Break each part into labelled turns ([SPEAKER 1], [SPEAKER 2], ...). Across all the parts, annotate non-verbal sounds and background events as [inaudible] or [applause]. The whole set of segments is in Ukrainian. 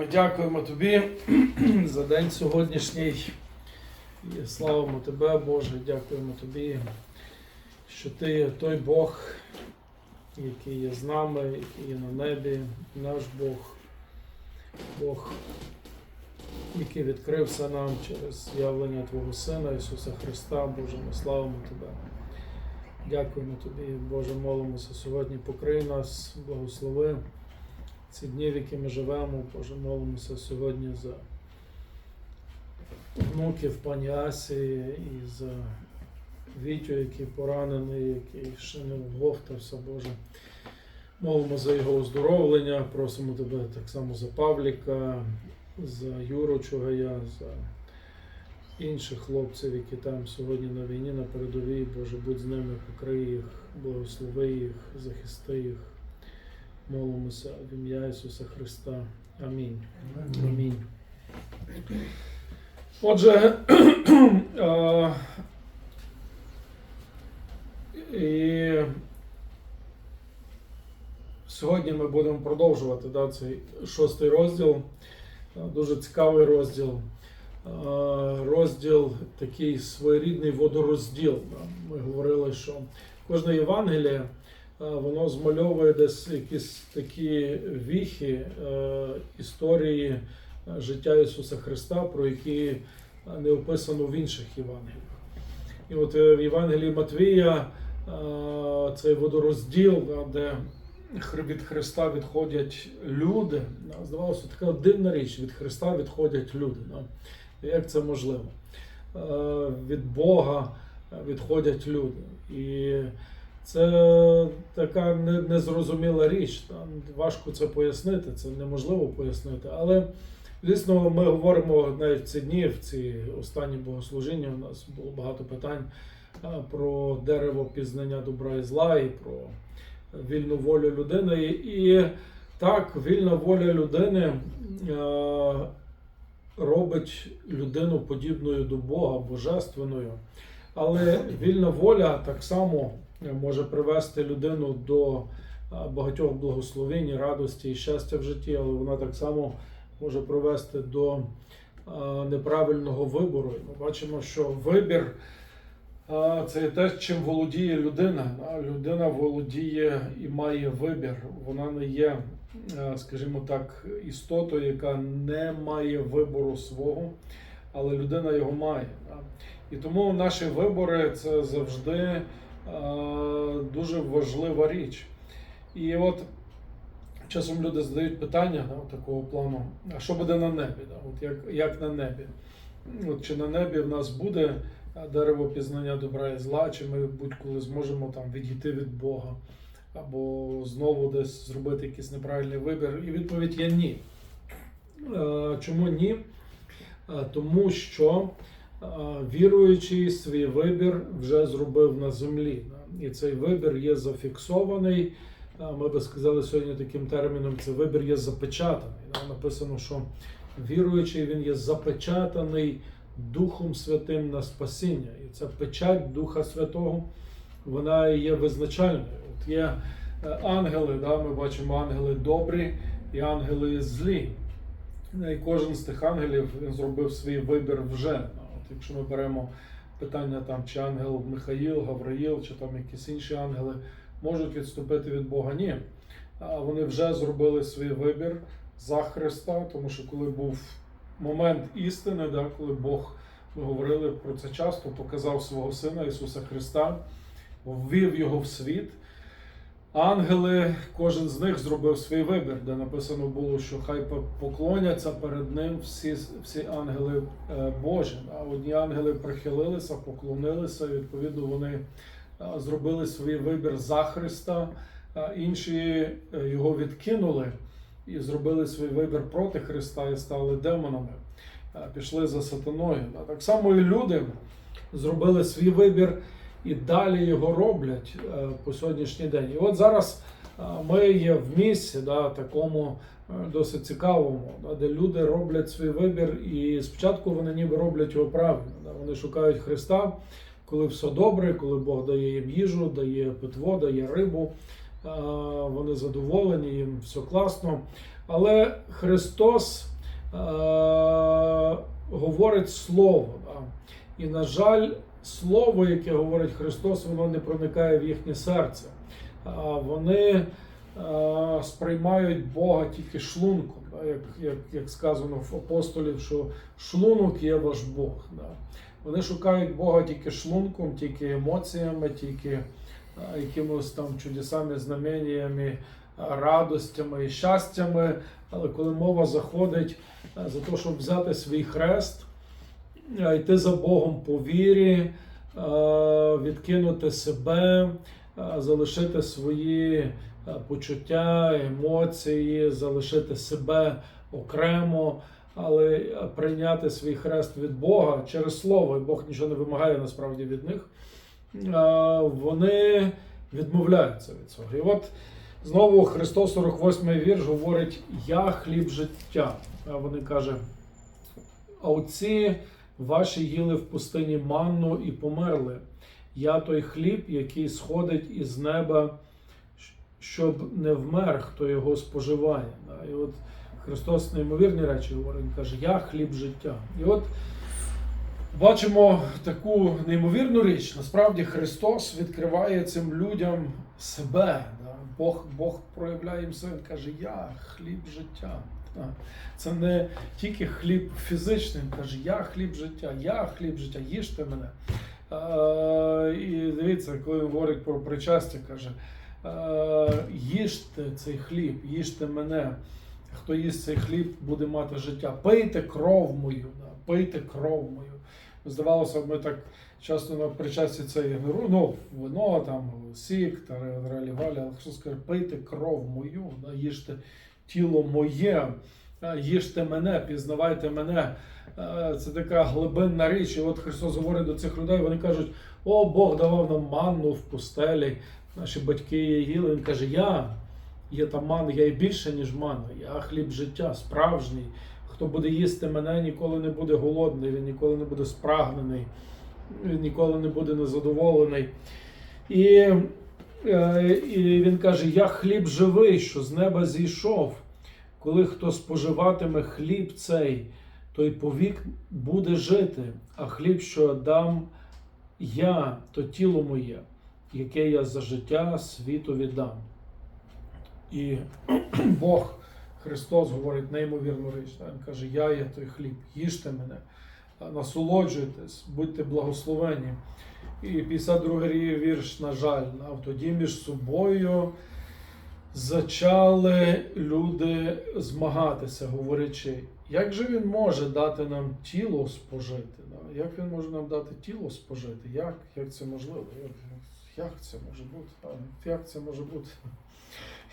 [SPEAKER 1] ми дякуємо тобі [clears throat] за день сьогоднішній. І славимо тебе, Боже, дякуємо тобі, що ти той Бог, який є з нами, який є на небі, наш Бог, Бог, який відкрився нам через явлення Твого Сина Ісуса Христа. Боже, ми славимо Тебе. Дякуємо тобі, Боже, молимося сьогодні. Покрий нас, благослови ці дні, в які ми живемо, Боже, молимося сьогодні за внуків пані Асі і за Вітю, який поранений, який ще не вговтався, Боже. Молимо за його оздоровлення, просимо тебе так само за Павліка, за Юру Чугая, за інших хлопців, які там сьогодні на війні, на передовій. Боже, будь з ними, покрий їх, благослови їх, захисти їх. Молимося в ім'я Ісуса Христа. Амінь. Амінь. Отже, [clears throat] і сьогодні ми будемо продовжувати да, цей шостий розділ. Дуже цікавий розділ. Розділ такий своєрідний водорозділ. Ми говорили, що кожне Євангеліє воно змальовує десь якісь такі віхи е, історії е, життя Ісуса Христа, про які не описано в інших Євангеліях. І от е, в Євангелії Матвія цей водорозділ, де від Христа відходять люди. Здавалося, така дивна річ, від Христа відходять люди. Як це можливо? Від Бога відходять люди. І це така незрозуміла річ. Там важко це пояснити, це неможливо пояснити. Але, звісно, ми говоримо навіть в ці дні, в ці останні богослужіння. У нас було багато питань про дерево пізнання добра і зла, і про вільну волю людини. І, так, вільна воля людини робить людину подібною до Бога, божественною. Але вільна воля так само може привести людину до багатьох благословень, радості і щастя в житті, але вона так само може привести до неправильного вибору. Ми бачимо, що вибір це те, чим володіє людина. Людина володіє і має вибір. Вона не є, скажімо так, істотою, яка не має вибору свого, але людина його має. І тому наші вибори це завжди е, дуже важлива річ. І от часом люди задають питання да, такого плану: а що буде на небі? Да? От як, як на небі? От чи на небі в нас буде дерево пізнання добра і зла, чи ми будь-коли зможемо там відійти від Бога, або знову десь зробити якийсь неправильний вибір? І відповідь є ні. Е, Чому ні? Е, Тому що віруючий свій вибір вже зробив на землі. І цей вибір є зафіксований. Ми би сказали сьогодні таким терміном: це вибір є запечатаний. Написано, що віруючий він є запечатаний Духом Святим на спасіння. І ця печать Духа Святого вона є визначальною. От є е, ангели, да, ми бачимо ангели добрі і ангели злі. І кожен з тих ангелів зробив свій вибір вже. Якщо ми беремо питання, там, чи ангел Михаїл, Гавраїл, чи там якісь інші ангели можуть відступити від Бога, ні. Вони вже зробили свій вибір за Христа, тому що коли був момент істини, да, коли Бог, ми говорили про це часто, показав свого Сина Ісуса Христа, ввів його в світ. Ангели, кожен з них зробив свій вибір, де написано було, що хай поклоняться перед ним всі, всі ангели е, Божі. А одні ангели прихилилися, поклонилися, і відповідно вони е, зробили свій вибір за Христа, а інші е, його відкинули і зробили свій вибір проти Христа і стали демонами, пішли за сатаною. Так само і люди зробили свій вибір і далі його роблять е, по сьогоднішній день. І от зараз е, ми є в місці, да, такому е, досить цікавому, да, де люди роблять свій вибір, і спочатку вони ніби роблять його правильно. Да, вони шукають Христа, коли все добре, коли Бог дає їм їжу, дає питво, дає рибу. е, Вони задоволені, їм все класно. Але Христос говорить слово. Да? І, на жаль, слово, яке говорить Христос, воно не проникає в їхнє серце. Вони сприймають Бога тільки шлунком, як, як, як сказано в апостолів, що шлунок є ваш Бог. Вони шукають Бога тільки шлунком, тільки емоціями, тільки якимось там чудесами, знаменнями, радостями і щастями. Але коли мова заходить за те, щоб взяти свій хрест, йти за Богом по вірі, е, відкинути себе, е, залишити свої е, почуття, емоції, залишити себе окремо, але прийняти свій хрест від Бога через слово, і Бог нічого не вимагає насправді від них. Вони відмовляються від цього. І от знову Христос 48 вірш говорить: Я хліб життя. Вони каже, а оці ваші їли в пустині манну і померли. Я той хліб, який сходить із неба, щоб не вмер, хто його споживає. І от Христос неймовірні речі говорить, Він каже, я хліб життя. І от бачимо таку неймовірну річ. Насправді Христос відкриває цим людям себе. Бог, Бог проявляє їм себе, каже, я хліб життя. Це не тільки хліб фізичний, він каже, я хліб життя, я хліб життя, їжте мене. І дивіться, коли він говорить про причастя, каже, їжте цей хліб, їжте мене. Хто їсть цей хліб, буде мати життя. Пийте кров мою, пийте кров мою. Здавалося ми так часто на причасті це ігноруємо, ну, вино, там, сік, та ралі-валі, але Христос каже, пийте кров мою, їжте тіло моє, їжте мене, пізнавайте мене. Е, Це така глибинна річ. І от Христос говорить до цих людей, вони кажуть, о, Бог давав нам манну в пустелі, наші батьки її їли. Він каже, я є та манна, я і більше, ніж манна, я хліб життя, справжній. Хто буде їсти мене, ніколи не буде голодний, він ніколи не буде спрагнений, він ніколи не буде незадоволений. І, е, і він каже: Я хліб живий, що з неба зійшов. Коли хто споживатиме хліб цей, той повік буде жити, а хліб, що дам я, то тіло моє, яке я за життя світу віддам. І [clears throat] Бог Христос говорить неймовірну річ. Він каже: Я є той хліб, їжте мене, насолоджуйтесь, будьте благословені. І 52 вірш, на жаль, а тоді між собою зачали люди змагатися, говорячи, як же він може дати нам тіло спожити? Як він може нам дати тіло спожити? Як, як це можливо? Як, як це може бути? Як це може бути?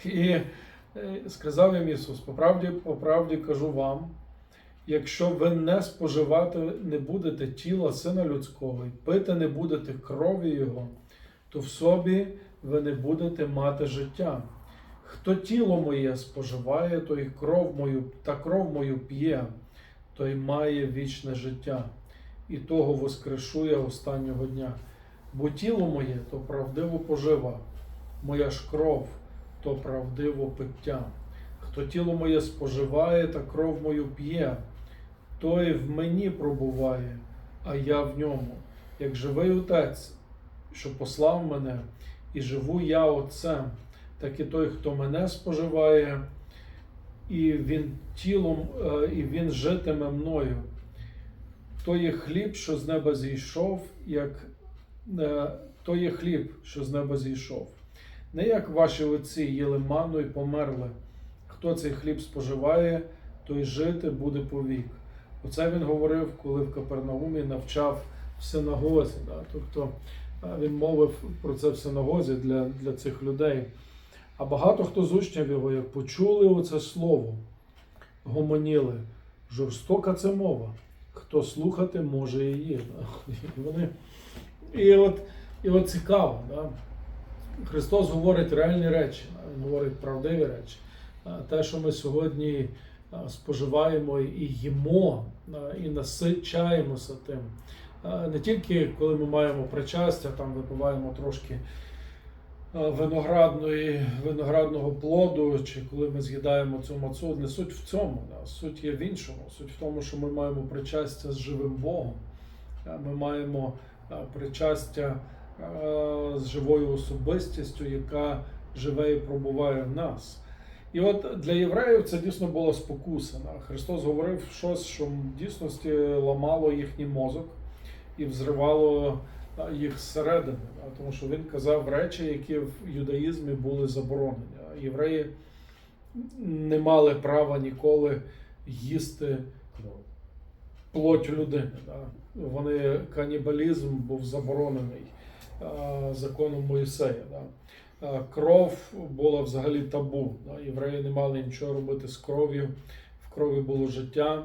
[SPEAKER 1] І е, сказав їм Ісус, по правді, по правді кажу вам, якщо ви не споживати не будете тіла Сина Людського і пити не будете крові Його, то в собі ви не будете мати життя. Хто тіло моє споживає, той кров мою та кров мою п'є, той має вічне життя, і того воскрешує останнього дня. Бо тіло моє то правдиво пожива, моя ж кров то правдиво пиття. Хто тіло моє споживає та кров мою п'є, той в мені пробуває, а я в ньому, як живий отець, що послав мене, і живу я Отцем, так і той, хто мене споживає, і він тілом, е, і він житиме мною. То є хліб, що з неба зійшов, як е, то є хліб, що з неба зійшов. Не як ваші отці їли ману і померли. Хто цей хліб споживає, той жити буде повік. Оце він говорив, коли в Капернаумі навчав в синагозі. Да? Тобто е, він мовив про це в синагозі для, для цих людей. А багато хто з учнів його, як почули оце слово, гомоніли. Жорстока це мова. Хто слухати може її. Да? І, вони... і, от, і от цікаво. Да? Христос говорить реальні речі, Він говорить правдиві речі. Те, що ми сьогодні споживаємо і їмо, і насичаємося тим. Не тільки коли ми маємо причастя, там випиваємо трошки е, виноградної, виноградного плоду, чи коли ми з'їдаємо цю мацу, не суть в цьому. Суть є в іншому. Суть в тому, що ми маємо причастя з живим Богом. Е, Ми маємо е, причастя е, з живою особистістю, яка живе і пробуває в нас. І от для євреїв це дійсно була спокуса. Христос говорив щось, що в дійсності ламало їхній мозок і взривало їх зсередини. Тому що він казав речі, які в юдаїзмі були заборонені. Євреї не мали права ніколи їсти плоть людини. Вони канібалізм був заборонений законом Моїсея. А, Кров була взагалі табу. Євреї не мали нічого робити з кров'ю. В крові було життя.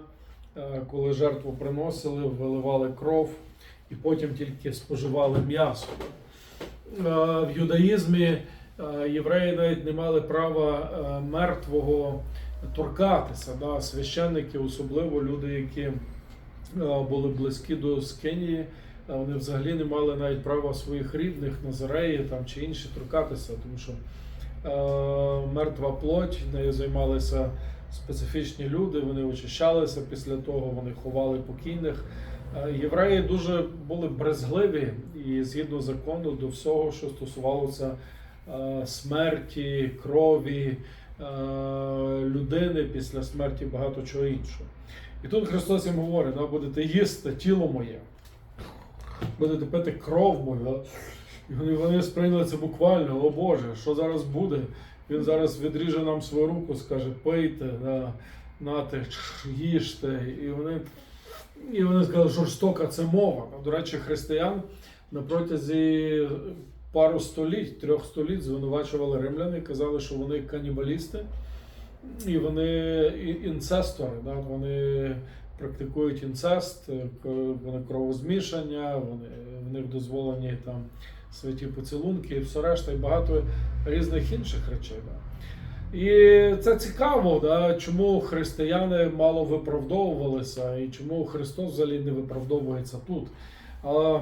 [SPEAKER 1] Коли жертву приносили, виливали кров і потім тільки споживали м'ясо. В юдаїзмі євреї навіть не мали права мертвого торкатися. Да. Священники, особливо люди, які е, були близькі до Скинії, е, вони взагалі не мали навіть права своїх рідних, Назареї там, чи інші торкатися, тому що е, мертва плоть, нею займалися специфічні люди, вони очищалися після того, вони ховали покійних. Е, Євреї дуже були брезгливі і згідно закону до всього, що стосувалося е, смерті, крові е, людини після смерті багато чого іншого. І тут Христос їм говорить: да, будете їсти тіло моє, будете пити кров мою. І вони, сприйняли це буквально, о Боже, що зараз буде? Він зараз відріже нам свою руку, скаже, пийте, да, нате, їжте. І вони, і вони сказали, жорстока це мова. До речі, християн на протязі пару століть, трьох століть звинувачували римляни, казали, що вони канібалісти. І вони інцестори, да? вони практикують інцест, е, вони кровозмішання, вони, в них дозволені там святі поцілунки і все решта, і багато різних інших речей. І це цікаво, да? чому християни мало виправдовувалися, і чому Христос взагалі не виправдовується тут. А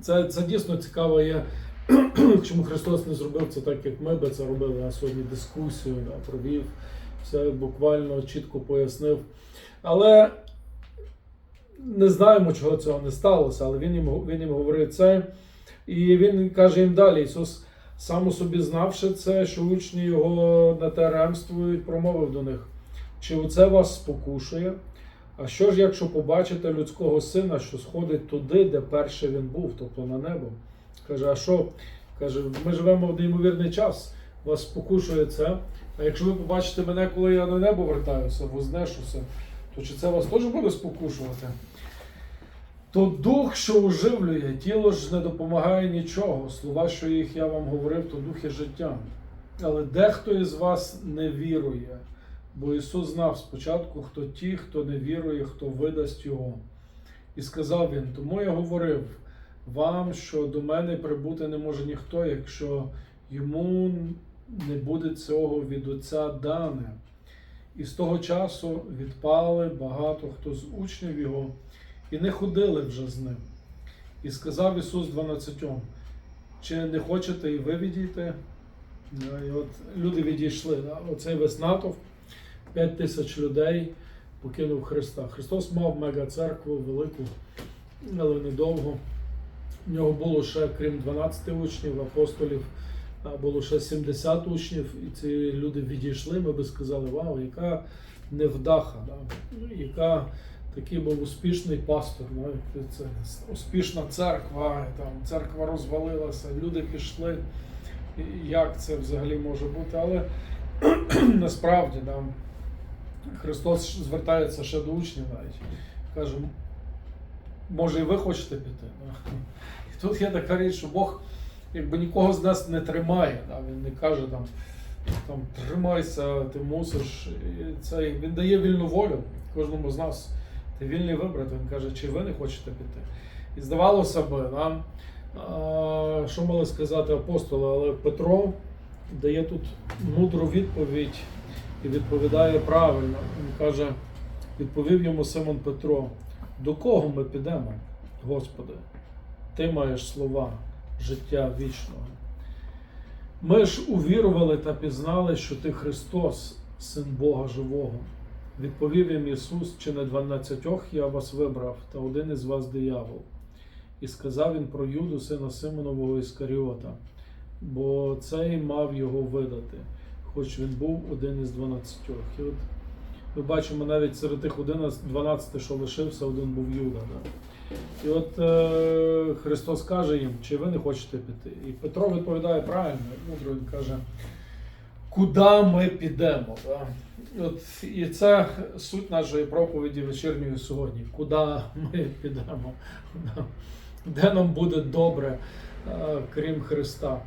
[SPEAKER 1] це, це дійсно цікаво є. [clears throat] Чому Христос не зробив це так, як ми би це робили на сьогодні дискусію, да, провів, все буквально чітко пояснив. Але не знаємо, чого цього не сталося, але він їм, він їм говорить це. І він каже їм далі: Ісус, сам у собі знавши це, що учні його на те ремствують, промовив до них: чи оце вас спокушує? А що ж, якщо побачите людського сина, що сходить туди, де перше він був, тобто на небо? Каже, а що? Каже, ми живемо в неймовірний час, вас спокушує це. А якщо ви побачите мене, коли я на небо вертаюся, вознешуся, то чи це вас теж буде спокушувати? То дух, що оживлює, тіло ж не допомагає нічого. Слова, що їх я вам говорив, то дух є життя. Але дехто із вас не вірує, бо Ісус знав спочатку, хто ті, хто не вірує, хто видасть Його. І сказав він: тому я говорив вам, що до мене прибути не може ніхто, якщо йому не буде цього від Отця дане. І з того часу відпали багато хто з учнів його і не ходили вже з ним. І сказав Ісус дванадцятьом, чи не хочете і ви відійти? І от люди відійшли. Оцей весь натовп, 5 тисяч людей покинув Христа. Христос мав мега-церкву велику, але недовго. В нього було ще, крім 12 учнів, апостолів, було ще 70 учнів, і ці люди відійшли. Ми би сказали, вау, яка невдаха, да? ну, яка такий був успішний пастор. Да? Це успішна церква, там, церква розвалилася, люди пішли. Як це взагалі може бути? Але [clears throat] насправді да, Христос звертається ще до учнів навіть. Каже, може і ви хочете піти. [laughs] І тут є така річ, що Бог якби нікого з нас не тримає. Да? Він не каже там, там тримайся, ти мусиш. Це, він дає вільну волю кожному з нас. Ти вільний вибрати. Він каже, чи ви не хочете піти. І здавалося б, нам, що мали сказати апостоли, але Петро дає тут мудру відповідь і відповідає правильно. Він каже, відповів йому Симон Петро, до кого ми підемо, Господи? Ти маєш слова життя вічного. Ми ж увірували та пізнали, що ти Христос, Син Бога Живого. Відповів їм Ісус, чи не дванадцятьох я вас вибрав, та один із вас диявол. І сказав він про Юду, сина Симонового Іскаріота, бо цей мав його видати, хоч він був один із дванадцятьох. І от ми бачимо навіть серед тих 11, 12, що лишився, один був Юда. Да? І от е, Христос каже їм, чи ви не хочете піти? І Петро відповідає правильно, мудро він каже, куди ми підемо? Да? І От, і це суть нашої проповіді вечірньої сьогодні. Куди ми підемо? Де нам буде добре, е, крім Христа?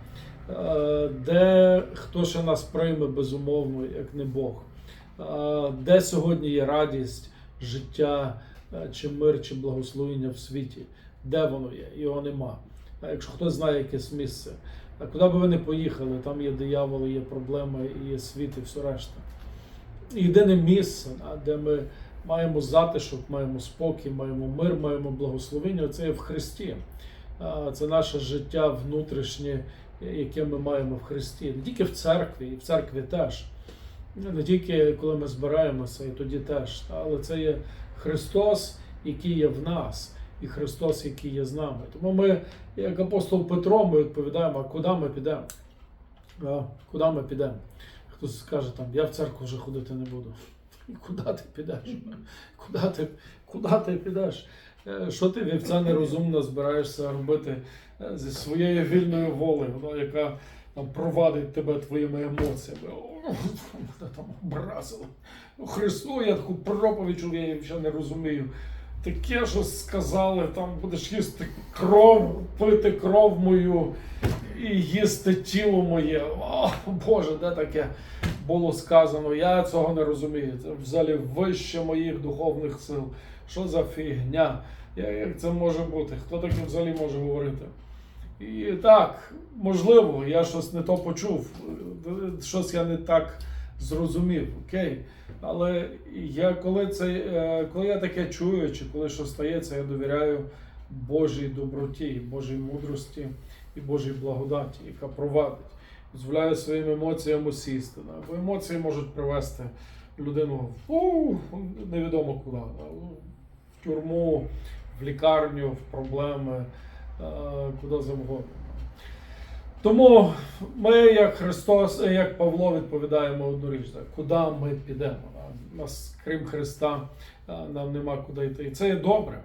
[SPEAKER 1] Е, Де хто ще нас прийме безумовно, як не Бог? Е, Де сьогодні є радість, життя, чи мир, чи благословення в світі? Де воно є? Його нема. Якщо хтось знає якесь місце, а куди би ви не поїхали, там є дияволи, є проблеми, і є світ, і все решта. Єдине місце, де ми маємо затишок, маємо спокій, маємо мир, маємо благословення, це є в Христі. Це наше життя внутрішнє, яке ми маємо в Христі. Не тільки в церкві, і в церкві теж. Не тільки коли ми збираємося, і тоді теж. Але це є Христос, який є в нас, і Христос, який є з нами. Тому ми, як апостол Петро, ми відповідаємо, а куди ми підемо? А, Куди ми підемо? Хтось скаже там, я в церкву вже ходити не буду. Куди ти підеш? Куди ти, куди ти підеш? Е, Що ти вівця нерозумно збираєшся робити е, зі своєю вільною волею, ну, яка там, провадить тебе твоїми емоціями? Мене там образили. Ну, Христу, я таку проповідь чув, я ще не розумію. Таке, що сказали, там будеш їсти кров, пити кров мою і їсти тіло моє. О, Боже, де таке було сказано? Я цього не розумію. Це взагалі вище моїх духовних сил. Що за фігня? Як це може бути? Хто таке взагалі може говорити? І так, можливо, я щось не то почув, е, щось я не так зрозумів, окей. Але я коли це е, коли я таке чую, чи коли щось стається, я довіряю Божій доброті, Божій мудрості і Божій благодаті, яка провадить. Дозволяє своїми емоціями сісти. Да? Бо емоції можуть привести людину в невідомо куди. В тюрму, в лікарню, в проблеми, куди завгодно. Тому ми, як Христос, е, як Павло, відповідаємо одну річ, куди ми підемо. Нас, крім Христа, е, нам нема куди йти. І це є добре.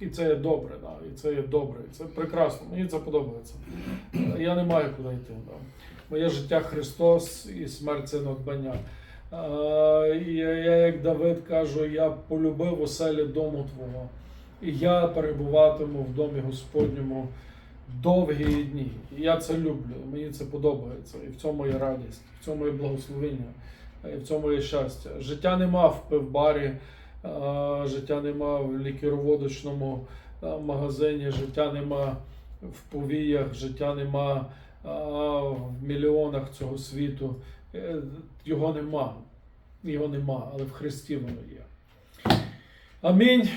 [SPEAKER 1] І це є добре, да? і це є добре, і це прекрасно. Мені це подобається. Е, Я не маю куди йти. Да? Моє життя Христос і смерть це надбання. Е, я, як Давид кажу, я полюбив оселі дому Твого, і я перебуватиму в домі Господньому довгі дні. І я це люблю, мені це подобається. І в цьому є радість, в цьому є благословення, і в цьому є щастя. Життя нема в пивбарі, життя нема в лікероводочному а, магазині, життя нема в повіях, життя нема в мільйонах цього світу. Е, Його нема. Його нема, але в Христі воно є.
[SPEAKER 2] Амінь.